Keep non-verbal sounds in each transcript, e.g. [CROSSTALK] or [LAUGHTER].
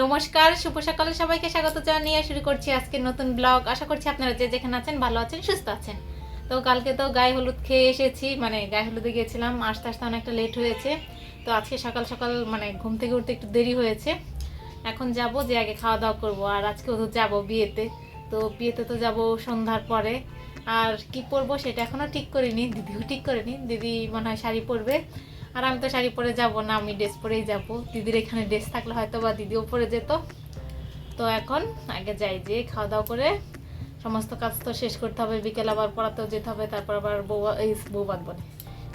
নমস্কার, শুভ সকালে সবাইকে স্বাগত জানিয়ে শুরু করছি আজকে নতুন ব্লগ। আশা করছি আপনারা যে যেখানে আছেন ভালো আছেন, সুস্থ আছেন। তো কালকে তো গায়ে হলুদ খেয়ে এসেছি মানে গায়ে হলুদে গিয়েছিলাম, আসতে আসতে অনেকটা লেট হয়েছে। তো আজকে সকাল সকাল মানে ঘুম থেকে উঠতে একটু দেরি হয়েছে। এখন যাব যে আগে খাওয়া দাওয়া করব, আর আজকে তো যাব বিয়েতে। তো বিয়েতে তো যাব সন্ধ্যার পরে। আর কি পরবো সেটা এখনও ঠিক করিনি, দিদিও ঠিক করেনি। দিদি মনে হয় শাড়ি পরবে। আর আমি তো শাড়ি পরে যাব না, আমি ড্রেস পরেই যাব। দিদির এখানে ড্রেস থাকলে হয়তো বা দিদিও পরে যেত। তো এখন আগে যাই যে খাওয়া দাওয়া করে সমস্ত কাজ তো শেষ করতে হবে, বিকেল আবার পড়াতেও যেতে হবে, তারপর আবার বউ এই বউ বাদ বলে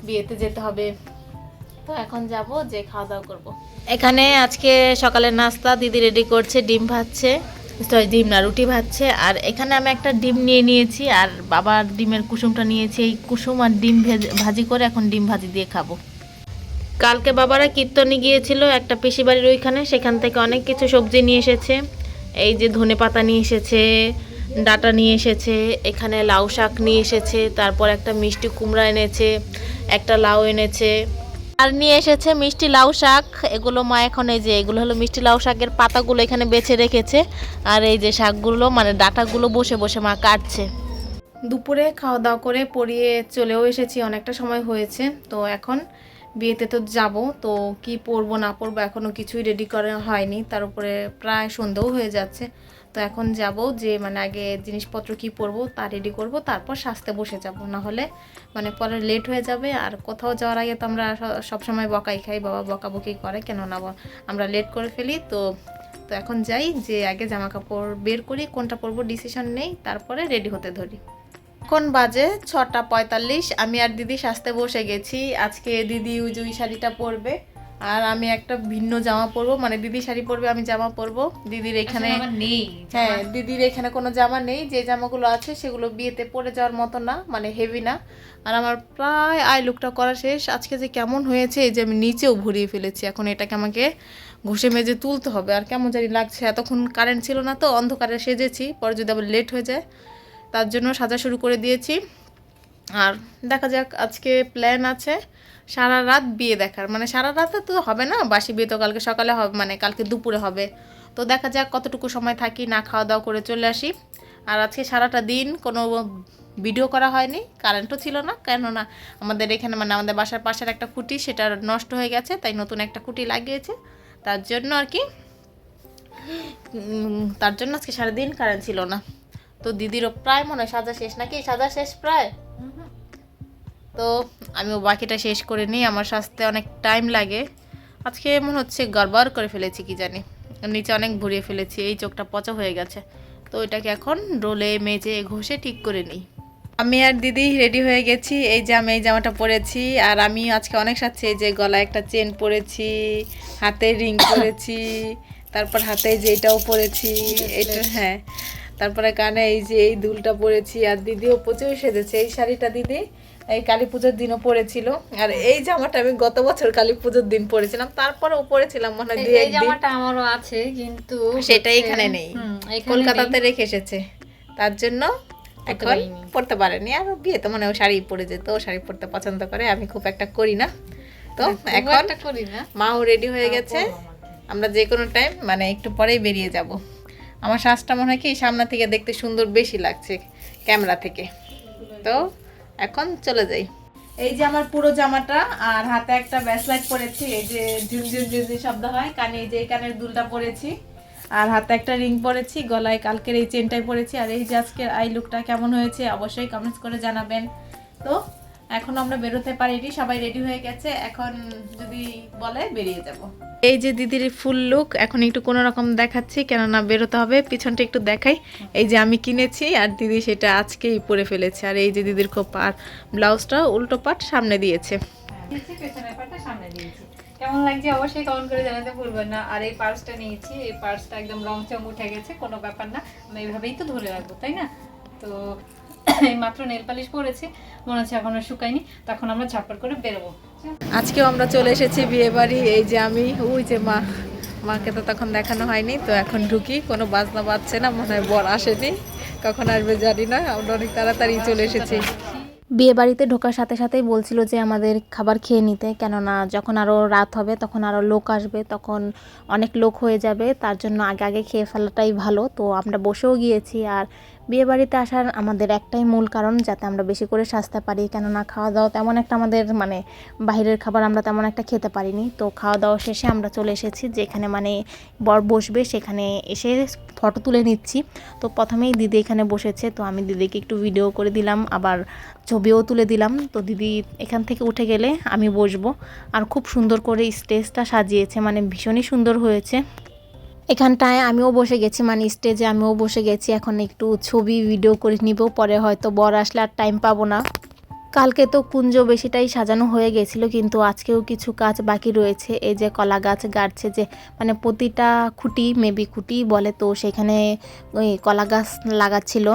বিয়েতে যেতে হবে। তো এখন যাব যে খাওয়া দাওয়া করব। এখানে আজকে সকালের নাস্তা, দিদি রেডি করছে, ডিম ভাজছে সরি ডিম না, রুটি ভাজছে। আর এখানে আমি একটা ডিম নিয়ে নিয়েছি, আর বাবার ডিমের কুসুমটা নিয়েছি, এই কুসুম আর ডিম ভাজি করে এখন ডিম ভাজি দিয়ে খাব। কালকে বাবারা কীর্তনে গিয়েছিল, একটা পিসি বাড়ির ওইখানে, সেখান থেকে অনেক কিছু সবজি নিয়ে এসেছে। এই যে ধনে পাতা নিয়ে এসেছে, ডাটা নিয়ে এসেছে, এখানে লাউ শাক নিয়ে এসেছে, তারপর একটা মিষ্টি কুমড়া এনেছে, একটা লাউ এনেছে। আর নিয়ে এসেছে মিষ্টি লাউ শাক, এগুলো মা এখন এই যে, এগুলো হলো মিষ্টি লাউ শাকের পাতাগুলো এখানে বেছে রেখেছে। আর এই যে শাকগুলো মানে ডাটাগুলো বসে বসে মা কাটছে। দুপুরে খাওয়া দাওয়া করে পরিয়ে চলেও এসেছি, অনেকটা সময় হয়েছে। তো এখন বিয়েতে তো যাব, তো কি পরবো না পরবো এখনও কিছুই রেডি করা হয়নি। তার উপরে প্রায় সন্ধ্যেও হয়ে যাচ্ছে। তো এখন যাব যে মানে আগে জিনিসপত্র কি পরবো তা রেডি করব, তারপর সাজতে বসে যাব। না হলে মানে পরে লেট হয়ে যাবে, আর কোথাও যাওয়ার আগে তো আমরা সবসময় বকাই খাই, বাবা বকাবকি করে কেন না আমরা লেট করে ফেলি। তো তো এখন যাই, যে আগে জামা কাপড় বের করি, কোনটা পরবো ডিসিশন নেই, তারপরে রেডি হতে ধরি। এখন বাজে ছটা পঁয়তাল্লিশ। আমি আর দিদি সাজতে বসে গেছি। আজকে দিদি যে শাড়িটা পরবে। আর আমি একটা ভিন্ন জামা পরবো। মানে দিদি শাড়ি পরবে আমি জামা পরবো। দিদির এখানে নেই। হ্যাঁ দিদির এখানে কোনো জামা নেই। যে জামাগুলো আছে সেগুলো বিয়েতে পরে যাওয়ার মতো না মানে হেভি না। আর আমার প্রায় আই লুকটা করা শেষ। আজকে যে কেমন হয়েছে এই যে আমি নিচেও ভরিয়ে ফেলেছি। এখন এটাকে আমাকে ঘষে মেজে তুলতে হবে। আর কেমন জানি লাগছে। এতক্ষণ কারেন্ট ছিল না তো অন্ধকারে সেজেছি। পরে যদি আবার লেট হয়ে যায় তার জন্য সাজা শুরু করে দিয়েছি। আর দেখা যাক, আজকে প্ল্যান আছে সারা রাত বিয়ে দেখার। মানে সারা রাতে তো হবে না, বাসি বিয়ে তো কালকে সকালে হবে মানে কালকে দুপুরে হবে। তো দেখা যাক কতটুকু সময় থাকি, না খাওয়া দাওয়া করে চলে আসি। আর আজকে সারাটা দিন কোনো ভিডিও করা হয়নি কারেন্টও ছিল না। কেননা আমাদের এখানে মানে আমাদের বাসার পাশের একটা খুঁটি, সেটা নষ্ট হয়ে গেছে, তাই নতুন একটা খুঁটি লাগিয়েছে। তার জন্য আর কি তার জন্য আজকে সারাদিন কারেন্ট ছিল না। তো দিদিরও প্রায় মনে হয় সাজা শেষ নাকি সাজা শেষ প্রায়? তো আমি বাকিটা শেষ করে নিই আমার সাজতে অনেক টাইম লাগে। আজকে মনে হচ্ছে গড়বড় করে ফেলেছি কি জানি। নিচে অনেক ভরিয়ে ফেলেছি এই চোখটা পচা হয়ে গেছে। তো এটাকে এখন রোলে মেজে ঘষে ঠিক করে নিই। আমি আর দিদি রেডি হয়ে গেছি এই যে আমি এই জামাটা পরেছি আর আমি আজকে অনেক সাথে এই যে গলায় একটা চেন পরেছি হাতে রিং [COUGHS] পরেছি তারপর হাতে যে এটাও পরেছি এটা হ্যাঁ। তারপরে কানে এই যে এই দুলটা পরেছি আর দিদিও প্রচুর সেজেছে। এই শাড়িটা দিদি এই কালী পুজোর দিনও পরেছিল। আর এই জামাটা আমি গত বছর কালী পুজোর দিন পরেছিলাম। তারপরেও পরেছিলাম মনে হয় এই জামাটা আমারও আছে কিন্তু সেটা এখানে নেই। কলকাতাতে রেখে এসেছে। তার জন্য এখন। পড়তে পারেনি। আর বিয়ে তো মানে ও শাড়ি পরে যেত ও শাড়ি পরতে পছন্দ করে। আমি খুব একটা করি না। তো এখন করি না। মাও রেডি হয়ে গেছে। আমরা যে কোনো টাইম মানে একটু পরেই বেরিয়ে যাব। আমার শ্বাসটা মনে হয় কি সামনে থেকে দেখতে সুন্দর বেশি লাগছে ক্যামেরা থেকে। তো এখন চলে যাই। এই যে আমার পুরো জামাটা আর হাতে একটা ব্যাসলাইট পরেছি, এই যে ঝুনঝুন ঝুনঝুন শব্দ হয়, কানে এই যে কানের দুলটা পরেছি। আর হাতে একটা রিং পরেছি, গলায় কালকের এই চেনটাই পরেছি। আর এই যে আজকের আই লুকটা কেমন হয়েছে অবশ্যই কমেন্টস করে জানাবেন। তো এখন আমরা বেরোতে পারিনি সবাই রেডি হয়ে গেছে এখন যদি বলে বেরিয়ে যাব। এই যে দিদির ফুল লুক এখন একটু কোনো রকম দেখাচ্ছি কেননা বেরোতে হবে পিছনটা একটু দেখাই। এই যে আমি কিনেছি আর দিদি সেটা আজকেই পরে ফেলেছে। আর এই যে দিদির খুব আর ব্লাউজটা উল্টো পাট সামনে দিয়েছে। দিয়েছি, পেছনের পাটটা সামনে দিয়েছি কেমন লাগছে অবশ্যই কমেন্ট করে জানাতে ভুলবেন না। আর এই পার্সটা নিয়েছি এই পার্সটা একদম রং চং উঠে গেছে কোনো ব্যাপার না। আমি এইভাবেই তো ধরে রাখব তাই না? তো এই মাত্র নেল পালিশ পরেছি মনে হচ্ছে এখনও শুকায়নি তখন আমরা ঝাপড় করে বেরোবো। আজকেও আমরা চলে এসেছি বিয়ে বাড়ি এই যে আমি ওই যে মা মাকে তো তখন দেখানো হয়নি তো এখন ঢুকি কোনো বাজনা বাজছে না মনে হয় বর আসেনি কখন আসবে জানি না আমরা অনেক তাড়াতাড়ি চলে এসেছি। বিয়ে বাড়িতে ঢোকার সাথে সাথেই বলছিল যে আমাদের খাবার খেয়ে নিতে কেননা যখন আরও রাত হবে তখন আরও লোক আসবে তখন অনেক লোক হয়ে যাবে তার জন্য আগে আগে খেয়ে ফেলাটাই ভালো তো আমরা বসেও গিয়েছি আর বিয়ে বাড়িতে আসার আমাদের একটাই মূল কারণ যাতে আমরা বেশি করে সাজতে পারি, কেননা খাওয়া দাওয়া তেমন একটা আমাদের মানে বাইরের খাবার আমরা তেমন একটা খেতে পারিনি। তো খাওয়া দাওয়া শেষে আমরা চলে এসেছি, যেখানে মানে বর বসবে, সেখানে এসে ফটো তুলে নিচ্ছি। তো প্রথমেই দিদি এখানে বসেছে, তো আমি দিদিকে একটু ভিডিও করে দিলাম, আবার ছবিও তুলে দিলাম। তো দিদি এখান থেকে উঠে গেলে আমি বসবো। আর খুব সুন্দর করে স্টেজটা সাজিয়েছে মানে ভীষণই সুন্দর হয়েছে। এখানটায় আমিও বসে গেছি মানে স্টেজে আমিও বসে গেছি। এখন একটু ছবি ভিডিও করে নিব, পরে হয়তো বর আসলে আর টাইম পাবো না। কালকে তো কুঞ্জ বেশিটাই সাজানো হয়ে গেছিল, কিন্তু আজকেও কিছু কাজ বাকি রয়েছে। এই যে কলা গাছ গাড়ছে যে মানে প্রতিটা খুঁটি মেবি খুঁটি বলে তো, সেখানে ওই কলা গাছ লাগাচ্ছিল।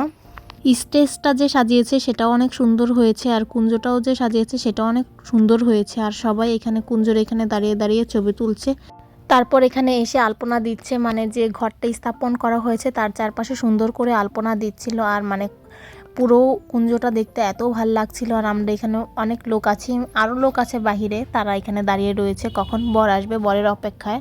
স্টেজটা যে সাজিয়েছে সেটাও অনেক সুন্দর হয়েছে, আর কুঞ্জটাও যে সাজিয়েছে সেটাও অনেক সুন্দর হয়েছে। আর সবাই এখানে, কুঞ্জর এখানে দাঁড়িয়ে দাঁড়িয়ে ছবি তুলছে। তারপর এখানে এসে আলপনা দিচ্ছে মানে যে ঘরটা স্থাপন করা হয়েছে তার চারপাশে সুন্দর করে আলপনা দিচ্ছিল আর মানে পুরো কুঞ্জটা দেখতে এত ভালো লাগছিল আর আমরা এখানে অনেক লোক আছি আরও লোক আছে বাহিরে, তারা এখানে দাঁড়িয়ে রয়েছে, কখন বর আসবে বরের অপেক্ষায়।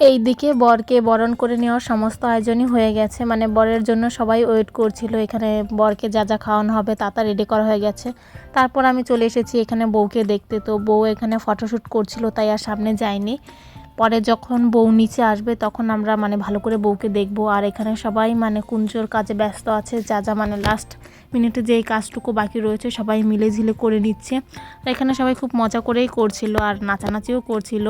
এই দিকে বরকে বরণ করে নেওয়ার সমস্ত আয়োজনই হয়ে গেছে। মানে বরের জন্য সবাই ওয়েট করছিল, এখানে বরকে যা যা খাওয়ানো হবে তা তা রেডি করা হয়ে গেছে। তারপর আমি চলে এসেছি এখানে বউকে দেখতে। তো বউ এখানে ফটোশ্যুট করছিল, তাই আর সামনে যায়নি। পরে যখন বউ নিচে আসবে, তখন আমরা মানে ভালো করে বউকে দেখব। আর এখানে সবাই মানে কুঞ্জোর কাজে ব্যস্ত আছে, যা যা মানে লাস্ট মিনিটে যে কাজটুকু বাকি রয়েছে সবাই মিলে ঝিলে করে নিচ্ছে। এখানে সবাই খুব মজা করেই করছিল আর নাচানাচিও করছিল।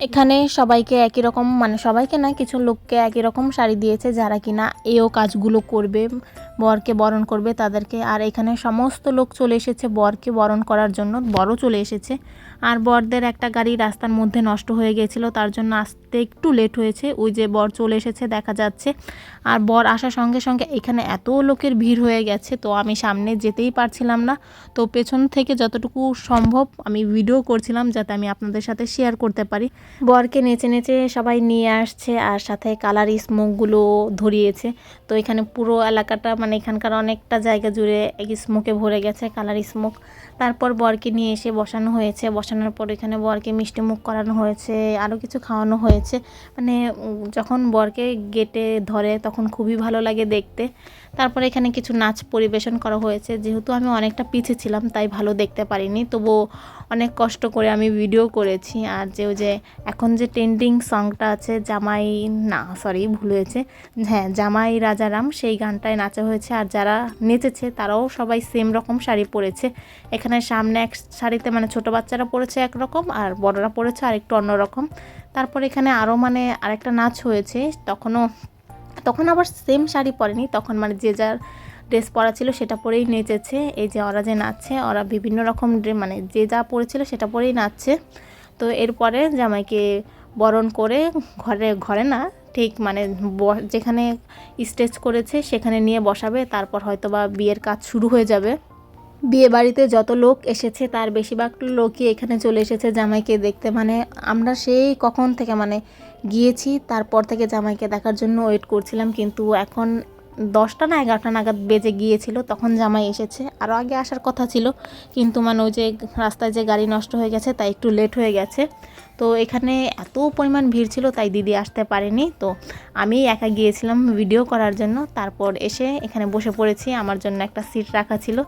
এখানে সবাইকে একই রকম মানে সবাইকে না, কিছু লোককে একই রকম শাড়ি দিয়েছে যারা কিনা এও কাজগুলো করবে। বরকে বরণ করবে তাদেরকে। আর এখানে সমস্ত লোক চলে এসেছে বরকে বরণ করার জন্য। বরও চলে এসেছে। আর বরদের একটা গাড়ি রাস্তার মধ্যে নষ্ট হয়ে গেছিল তার জন্য আসতে একটু লেট হয়েছে। ওই যে বর চলে এসেছে, দেখা যাচ্ছে। আর বর আসার সঙ্গে সঙ্গে এখানে এত লোকের ভিড় হয়ে গেছে, তো আমি সামনে যেতেই পারছিলাম না। তো পেছন থেকে যতটুকু সম্ভব আমি ভিডিও করছিলাম, যাতে আমি আপনাদের সাথে শেয়ার করতে পারি। বরকে নেচে নেচে সবাই নিয়ে আসছে, আর সাথে কালার স্মোকগুলো ধরিয়েছে। তো এখানে পুরো এলাকাটা মানে এখানকার অনেকটা জায়গা জুড়ে স্মোকে ভরে গেছে, কালার স্মোক তারপর বরকে নিয়ে এসে বসানো হয়েছে। বসানোর পর এখানে বরকে মিষ্টি মুখ করানো হয়েছে, আরও কিছু খাওয়ানো হয়েছে। মানে যখন বরকে গেটে ধরে তখন খুবই ভালো লাগে দেখতে। তারপরে এখানে কিছু নাচ পরিবেশন করা হয়েছে। যেহেতু আমি অনেকটা পিছিয়ে ছিলাম, তাই ভালো দেখতে পারিনি। তবুও অনেক কষ্ট করে আমি ভিডিও করেছি। আর যে যে এখন যে ট্রেন্ডিং সংটা আছে, জামাই, না সরি ভুল হয়েছে। হ্যাঁ জামাই রাজারাম, সেই গানটায় নাচা হয়েছে আর যারা নেচেছে তারাও সবাই সেম রকম শাড়ি পরেছে। এখানে সামনে এক শাড়িতে মানে ছোট বাচ্চারা পরেছে একরকম আর বড়রা পরেছে আর একটু অন্যরকম তারপর এখানে আরও মানে আরেকটা নাচ হয়েছে, তখনও, তখন আবার সেম শাড়ি পরেনি, তখন মানে যে যার ড্রেস পরা ছিল সেটা পরেই নেচেছে। এই যে ওরা যে নাচছে, ওরা বিভিন্ন রকম মানে যে যা পরেছিল সেটা পরেই নাচছে। তো এরপরে জামাইকে বরণ করে ঘরে ঘরে না ঠিক মানে যেখানে স্টেজ করেছে সেখানে নিয়ে বসাবে, তারপর হয়তো বা বিয়ের কাজ শুরু হয়ে যাবে। বিয়ে বাড়িতে যত লোক এসেছে, তার বেশিরভাগ লোকই এখানে চলে এসেছে জামাইকে দেখতে। মানে আমরা সেই কখন থেকে মানে গিয়েছি, তারপর থেকে জামাইকে দেখার জন্য ওয়েট করছিলাম, কিন্তু এখন দশটা না এগারোটা নাগাদ বেজে গিয়েছিল, তখন জামাই এসেছে। আরও আগে আসার কথা ছিল, কিন্তু মানে ওই যে রাস্তায় যে গাড়ি নষ্ট হয়ে গেছে, তাই একটু লেট হয়ে গেছে। তো এখানে এত পরিমাণ ভিড় ছিল, তাই দিদি আসতে পারেনি। তো আমি একা গিয়েছিলাম ভিডিও করার জন্য। তারপর এসে এখানে বসে পড়েছি। আমার জন্য একটা সিট রাখা ছিল।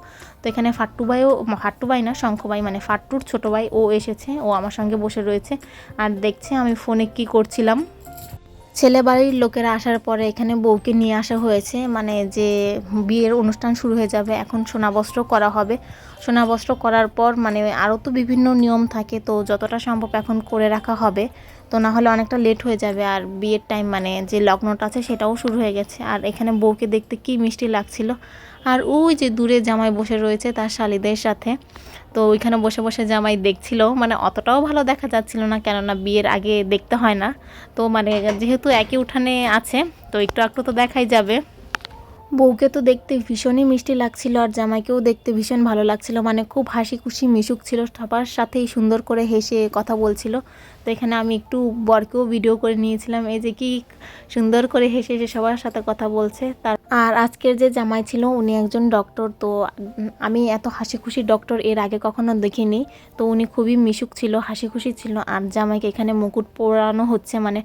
তো এখানে ফাট্টুবাইও ফাট্টুবাই না শঙ্খবাই মানে ফাট্টুর ছোটো ভাই, ও এসেছে। ও আমার সঙ্গে বসে রয়েছে। আর দেখছে আমি ফোনে কি করছিলাম। ছেলে বাড়ির লোকেরা আসার পরে এখানে বউকে নিয়ে আসা হয়েছে। মানে যে বিয়ের অনুষ্ঠান শুরু হয়ে যাবে, এখন সোনাবস্ত্র করা হবে। সোনা বস্ত্র করার পর মানে আরও তো বিভিন্ন নিয়ম থাকে, তো যতটা সম্ভব এখন করে রাখা হবে। তো না হলে অনেকটা লেট হয়ে যাবে, আর বিয়ের টাইম মানে যে লগ্নটা আছে সেটাও শুরু হয়ে গেছে। আর এখানে বউকে দেখতে কি মিষ্টি লাগছিল। আর ওই যে দূরে জামাই বসে রয়েছে তার শালিদের সাথে। তো ওইখানে বসে বসে জামাই দেখছিল। মানে অতটাও ভালো দেখা যাচ্ছিল না, কেননা বিয়ের আগে দেখতে হয় না। তো মানে যেহেতু একই উঠানে আছে, তো একটু একটু তো দেখাই যাবে। বউকে তো দেখতে ভীষণই মিষ্টি লাগছিল আর জামাইকেও দেখতে ভীষণ ভালো লাগছিল। মানে খুব হাসি খুশি মিশুক ছিল, সবার সাথেই সুন্দর করে হেসে কথা বলছিল। তো এখানে আমি একটু বরকেও ভিডিও করে নিয়েছিলাম, এই যে কি সুন্দর করে হেসে হেসে সবার সাথে কথা বলছে। তার আর আজকের যে জামাই ছিল, উনি একজন ডক্টর তো আমি এত হাসি খুশি ডক্টর এর আগে কখনো দেখিনি। তো উনি খুবই মিশুক ছিল হাসি খুশি ছিল। আর জামাইকে এখানে মুকুট পরানো হচ্ছে মানে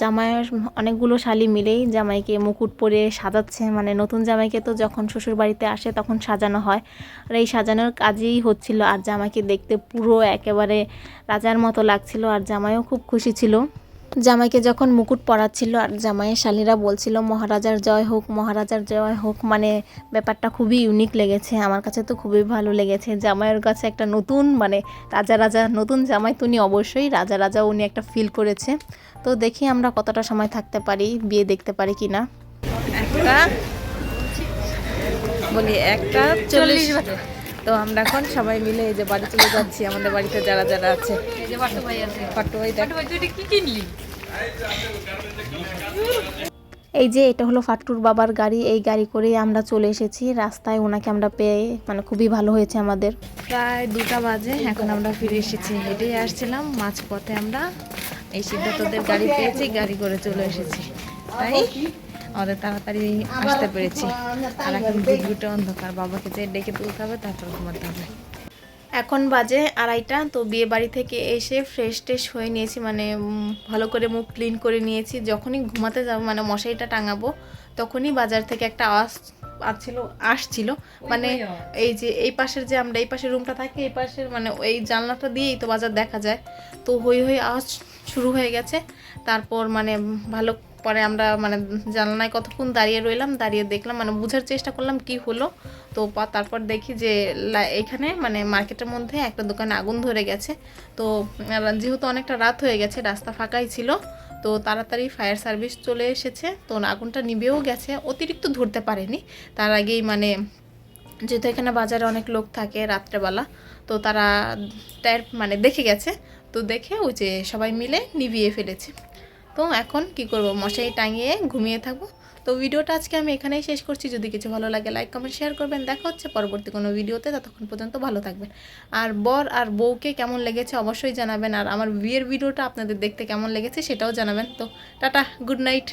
জামাইয়ের অনেকগুলো শালি মিলেই জামাইকে মুকুট পরে সাজাচ্ছে। মানে নতুন জামাইকে তো যখন শ্বশুর বাড়িতে আসে তখন সাজানো হয়। আর এই সাজানোর কাজেই হচ্ছিল আর জামাইকে দেখতে পুরো একেবারে রাজার মতো লাগছিল। আর জামাইও খুব খুশি ছিল। জামাইকে যখন মুকুট পরাচ্ছিল আর জামাইয়ের শালীরা বলছিল মহারাজার জয় হোক মহারাজার জয় হোক। মানে ব্যাপারটা খুবই ইউনিক লেগেছে। আমার কাছে তো খুবই ভালো লেগেছে। জামাইয়ের কাছে একটা নতুন মানে রাজা রাজা নতুন জামাই তো উনি অবশ্যই রাজা রাজা উনি একটা ফিল করেছে। তো দেখি আমরা কতটা সময় থাকতে পারি বিয়ে দেখতে পারি কি না একটা বলি একটা চল্লিশ তো আমরা এখন সবাই মিলে এই যে বাড়ি চলে যাচ্ছি আমাদের বাড়িতে যারা যারা আছে। এই যে বাট্টু ভাই আছে। পাট্টু ভাই দেখ। বাট্টু ভাই তুই এটা কি কিনলি? এই যে এটা হলো ফাট্টুর বাবার গাড়ি এই গাড়ি করেই আমরা চলে এসেছি। রাস্তায় ওনাকে আমরা পেয়ে মানে খুবই ভালো হয়েছে আমাদের। প্রায় দুটা বাজে এখন আমরা ফিরে এসেছি। হেঁটেই আসছিলাম মাঝপথে আমরা এই সিদ্ধার্থদের গাড়ি পেয়েছি গাড়ি করে চলে এসেছি। তাই? আমাদের তাড়াতাড়ি আসতে পেরেছি। আর এখন ঘুটঘুটে অন্ধকার। বাবাকে যে ডেকে তুলতে হবে তারপর ঘুমাতে হবে। এখন বাজে আড়াইটা তো বিয়ে বাড়ি থেকে এসে ফ্রেশ ট্রেশ হয়ে নিয়েছি মানে ভালো করে মুখ ক্লিন করে নিয়েছি। যখনই ঘুমাতে যাব মানে মশারিটা টাঙাবো তখনই বাজার থেকে একটা আওয়াজ আসছিল আসছিল। মানে এই যে এই পাশের যে আমরা এই পাশের রুমটা থাকি এই পাশের মানে এই জানলাটা দিয়েই তো বাজার দেখা যায়। তো হই হই আওয়াজ শুরু হয়ে গেছে। তারপর মানে ভালো পরে আমরা মানে জানলায় কতক্ষণ দাঁড়িয়ে রইলাম, দাঁড়িয়ে দেখলাম মানে বোঝার চেষ্টা করলাম কি হলো। তো তারপর দেখি যে এখানে মানে মার্কেটের মধ্যে একটা দোকানে আগুন ধরে গেছে। তো যেহেতু অনেকটা রাত হয়ে গেছে, রাস্তা ফাঁকাই ছিল, তো তাড়াতাড়ি ফায়ার সার্ভিস চলে এসেছে। তো আগুনটা নিবেও গেছে, অতিরিক্ত ধরতে পারেনি। তার আগেই মানে যেহেতু এখানে বাজারে অনেক লোক থাকে রাত্রেবেলা, তো তারা মানে দেখে গেছে। তো দেখে ওই যে সবাই মিলে নিভিয়ে ফেলেছে। তো এখন কি করব? মশাই টাঙিয়ে ঘুমিয়ে থাকব। তো ভিডিওটা আজকে আমি এখানেই শেষ করছি। যদি কিছু ভালো লাগে লাইক কমেন্ট শেয়ার করবেন। দেখা হচ্ছে পরবর্তী কোনো ভিডিওতে। ততক্ষণ পর্যন্ত ভালো থাকবেন। আর বর আর বউকে কেমন লেগেছে অবশ্যই জানাবেন। আর আমার বিয়ের ভিডিওটা আপনাদের দেখতে কেমন লেগেছে সেটাও জানাবেন। তো টাটা গুড নাইট